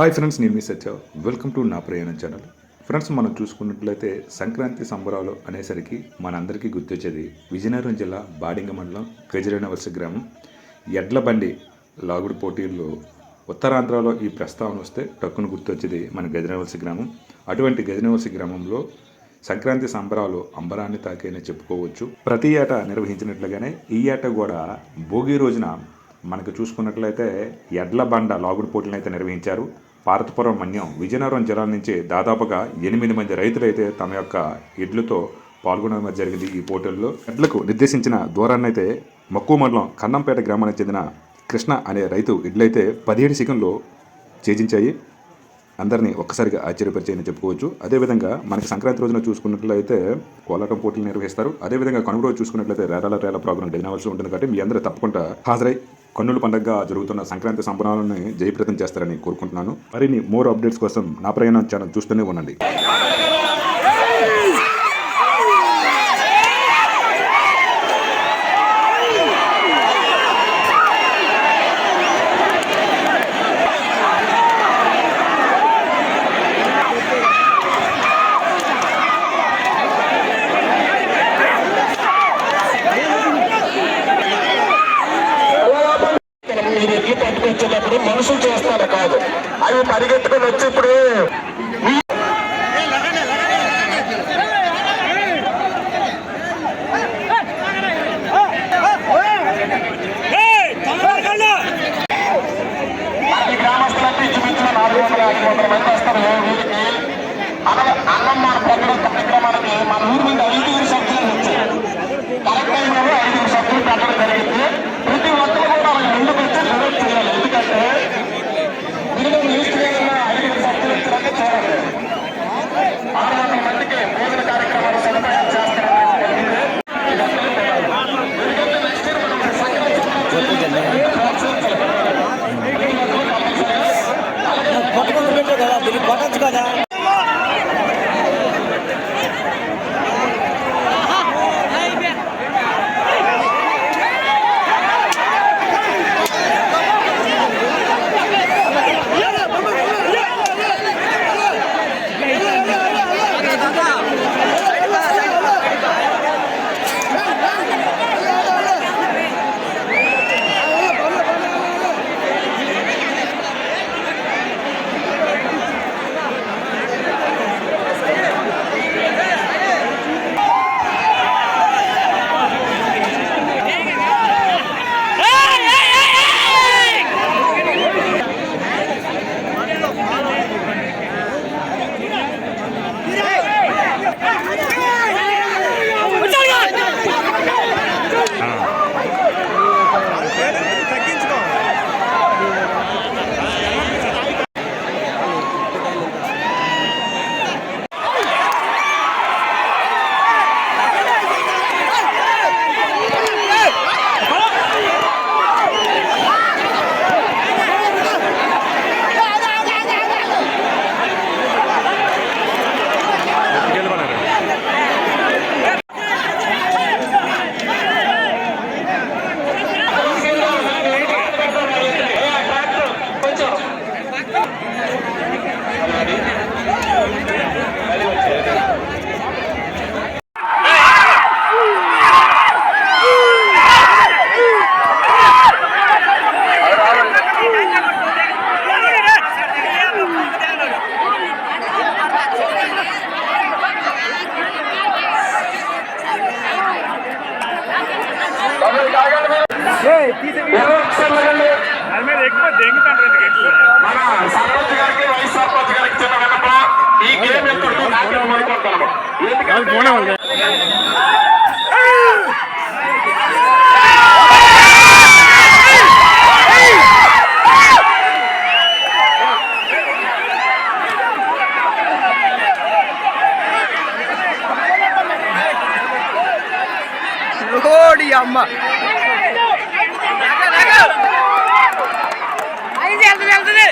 Hi friends నేను మీ సత్య welcome to నా ప్రయాణం ఛానల్ ఫ్రెండ్స్ మనం చూసుకున్నట్లయితే సంక్రాంతి సంబరాలు అనేసరికి మనందరికీ గుర్తొచ్చేది విజయనగరం జిల్లా బాడింగ మండలం గజరేనవలస గ్రామం. ఎడ్ల బండి లాగుడు పోటీల్లో ఉత్తరాంధ్రలో ఈ ప్రస్తావన వస్తే టక్కును గుర్తొచ్చేది మన గజనవలసి గ్రామం. అటువంటి గజనవలసి గ్రామంలో సంక్రాంతి సంబరాలు అంబరాన్ని తాకేనే చెప్పుకోవచ్చు. ప్రతి ఏట నిర్వహించినట్లుగానే ఈ ఏట కూడా భోగి రోజున మనకు చూసుకున్నట్లయితే ఎడ్ల బండ లాగుడు పోటీలను అయితే నిర్వహించారు. పార్వతపురం మన్యం విజయనగరం జిల్లా నుంచి దాదాపుగా ఎనిమిది మంది రైతులైతే తమ యొక్క ఎడ్లతో పాల్గొనడం జరిగింది ఈ పోటీల్లో ఎడ్లకు నిర్దేశించిన దూరాన్ని అయితే మక్కువ మండలం కన్నంపేట గ్రామానికి చెందిన కృష్ణ అనే రైతు ఎడ్లయితే పదిహేడు సెకండ్లు ఛేజించాయి అందరినీ ఒక్కసారిగా ఆశ్చర్యపరిచాయని చెప్పుకోవచ్చు. అదేవిధంగా మనకి సంక్రాంతి రోజున చూసుకున్నట్లయితే కోలాటం పోటీలు నిర్వహిస్తారు. అదేవిధంగా కనుగోలు చూసుకున్నట్లయితే రేరాల రేల ప్రోగ్రాం గెలినవలసి ఉంటుంది కాబట్టి మీ అందరూ తప్పకుండా హాజరై కన్నుల పండుగగా జరుగుతున్న సంక్రాంతి సంబరాలను జయప్రదం చేస్తారని కోరుకుంటున్నాను. మరిన్ని మోర్ అప్డేట్స్ కోసం నా ప్రయాణం ఛానల్ చూస్తూనే ఉండండి. మంది పరిగెత్తుకొని వచ్చి ఇప్పుడు? అన్నం మన పెట్టడం కార్యక్రమానికి మన ఊరి మీద Bahkan. కదా మన సర్పంచ్ గారికి వైస్ సర్పంచ్ గారికి చిన్న విన్నపం ఈ గేమ్ ఎక్కడితో నాశనం అనుకుంటున్నాము ఎందుకంటే లోడి అమ్మ ఐదు వెళ్తుంది వెళ్తుంది